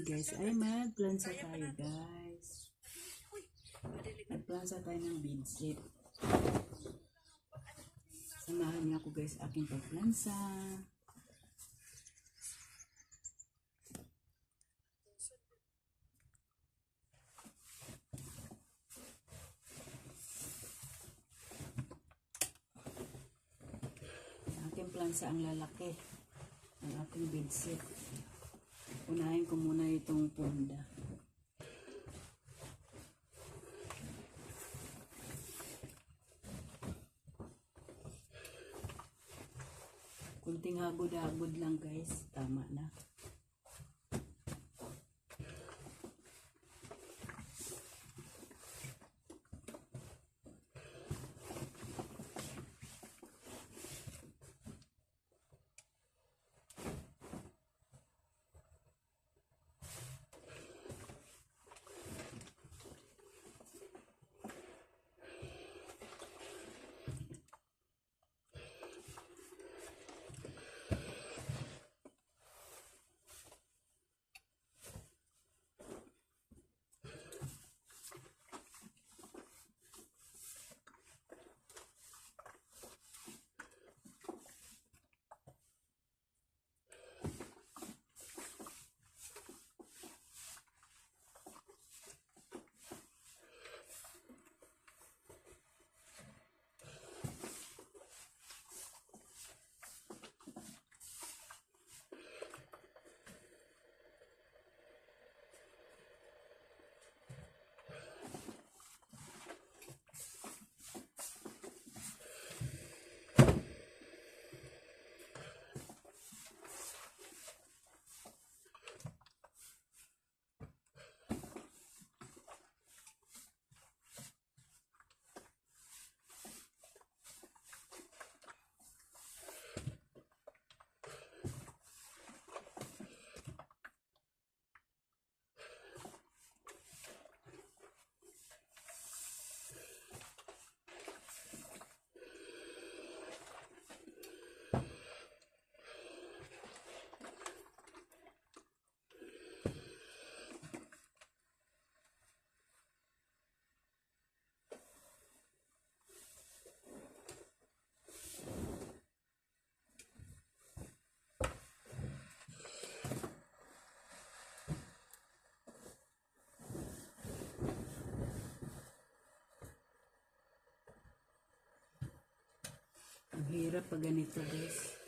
today guys ay magplansa tayo guys. Magplansa tayo ng beadsit. Samahan niyo ako guys aking pagplansa. Aking plansa ang lalaki. Ang aking beadsit. Unahin ko muna itong punda. Kunting hagod-hagod lang guys. Tama na. Hirap pag ganito guys.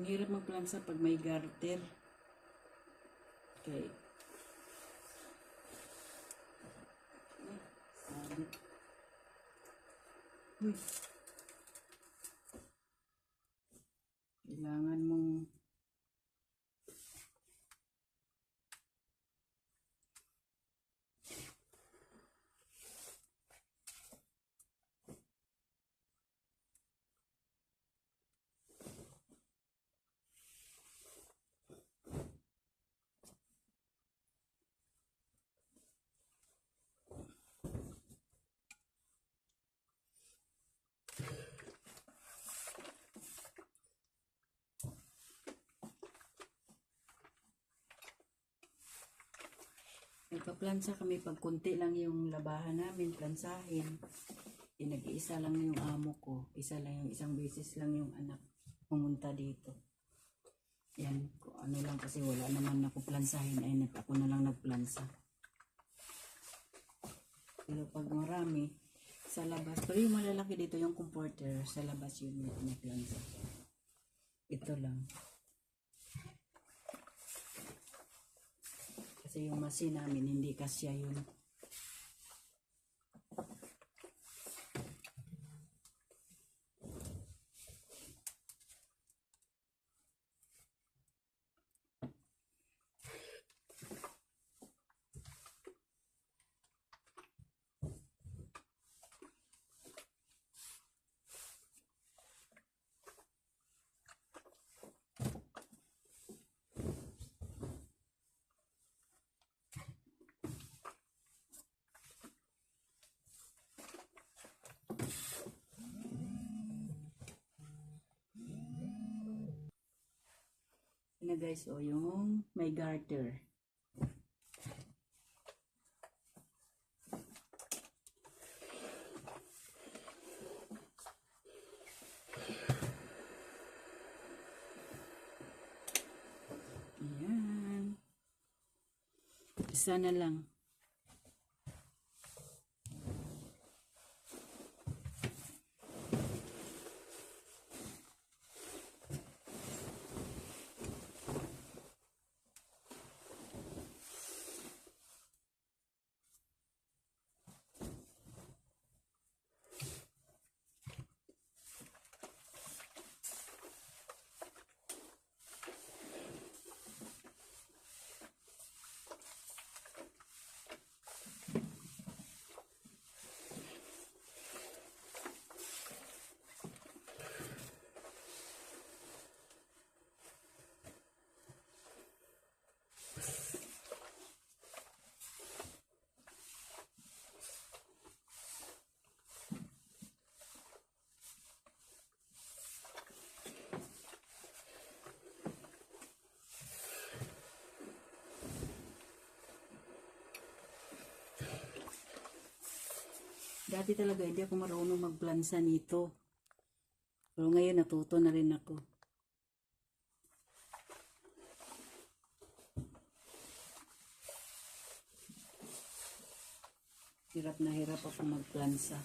Ang hirap magplansa pag may garter. Okay. Uy. Kailangan mong Nagpa-plansa kami pag kunti lang yung labahan namin, plansahin. Eh, nag-iisa lang yung amo ko. Isa lang yung isang beses lang yung anak pumunta dito. Yan, ano lang kasi wala naman ako plansahin ay nag ako na lang nagplansa. Pero pag marami, sa labas. Pero yung malalaki dito, yung comforter, sa labas yun yung pinaplansa. Ito lang. Kasi yung machine namin, hindi kasya yun. Na guys, o yung may garter. Ayan. Isa na lang. Dati talaga hindi ako marunong magplansa nito. Pero ngayon natuto na rin ako. Hirap na hirap ako magplansa.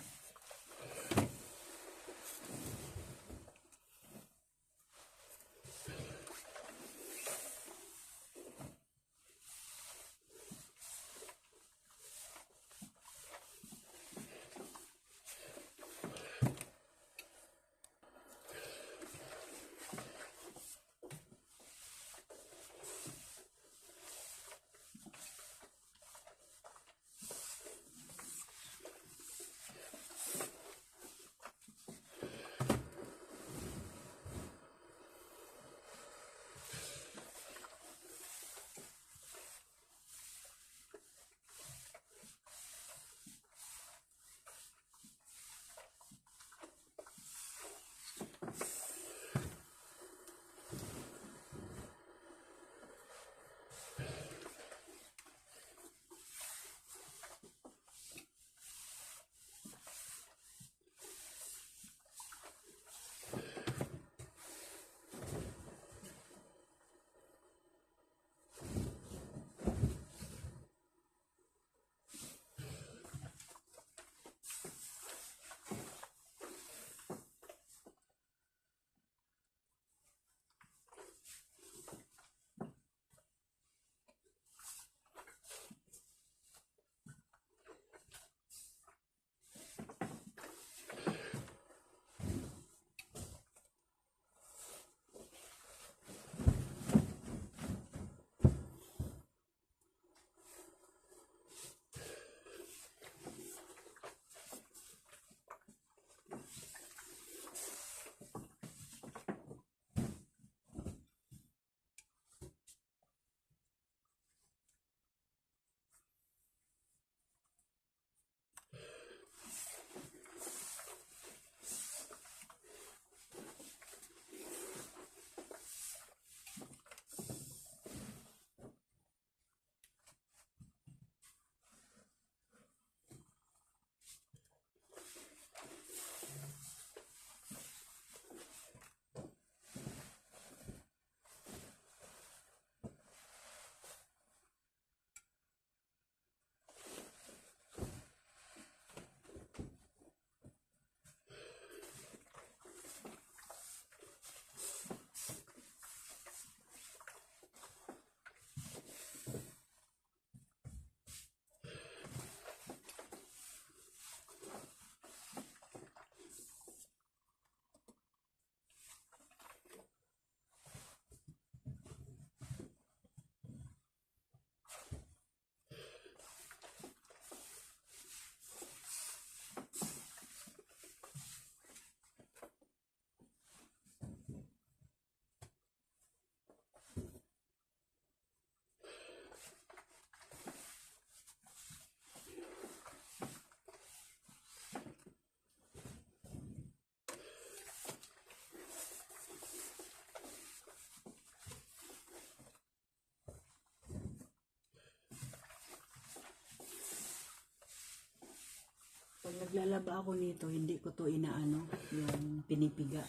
Naglalaba ako nito, hindi ko to inaano, yung pinipiga.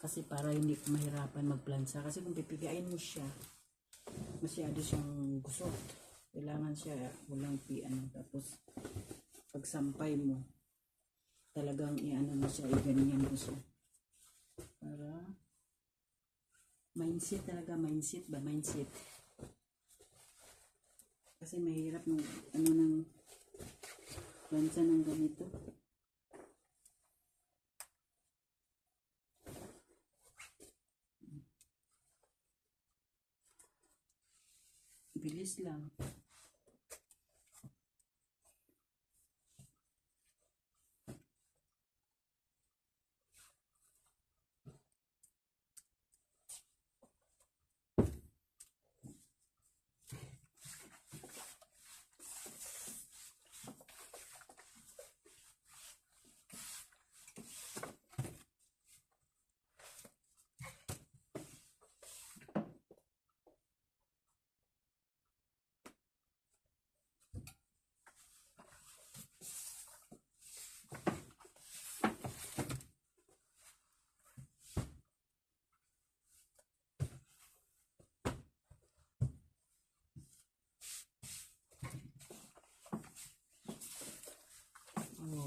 Kasi para hindi ko mahirapan magplansa. Kasi kung pipigain mo siya, masyado siyang gusot. Kailangan siya walang pi ano. Tapos, pagsampay mo, talagang iano mo siya, iganyan mo siya. Para, mindset talaga, mindset ba? Mindset. Kasi mahirap nung, ano ng, plansa ng ganito. Bilis lang.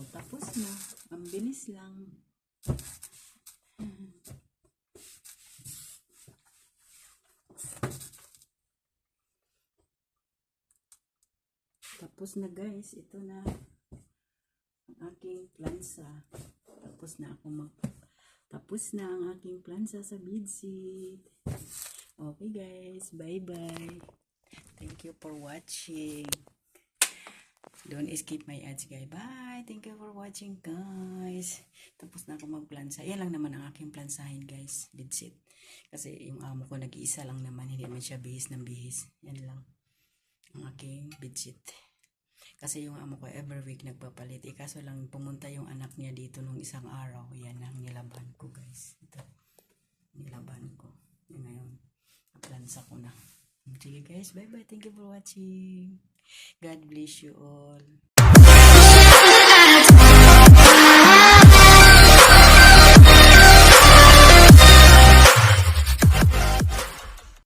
Tapos na. Ang bilis lang. Tapos na guys, ito na ang aking plansa. Tapos na ako mag tapos na ang aking plansa sa beadseed. Okay guys, bye-bye. Thank you for watching. Don't skip my ads, guys. Bye! Thank you for watching, guys. Tapos na ako magplansa. Yan lang naman ang aking plansahin, guys. Beadseed. Kasi yung amo ko nag-iisa lang naman. Hindi naman siya bihis ng bihis. Yan lang. Ang aking beadseed. Kasi yung amo ko every week nagpapalit. Eh, kaso lang pumunta yung anak niya dito nung isang araw. Yan ang nilaban ko, guys. Ito. Nilaban ko. Ngayon. Naplansa ko na. Sige, guys. Bye-bye. Thank you for watching. God bless you all.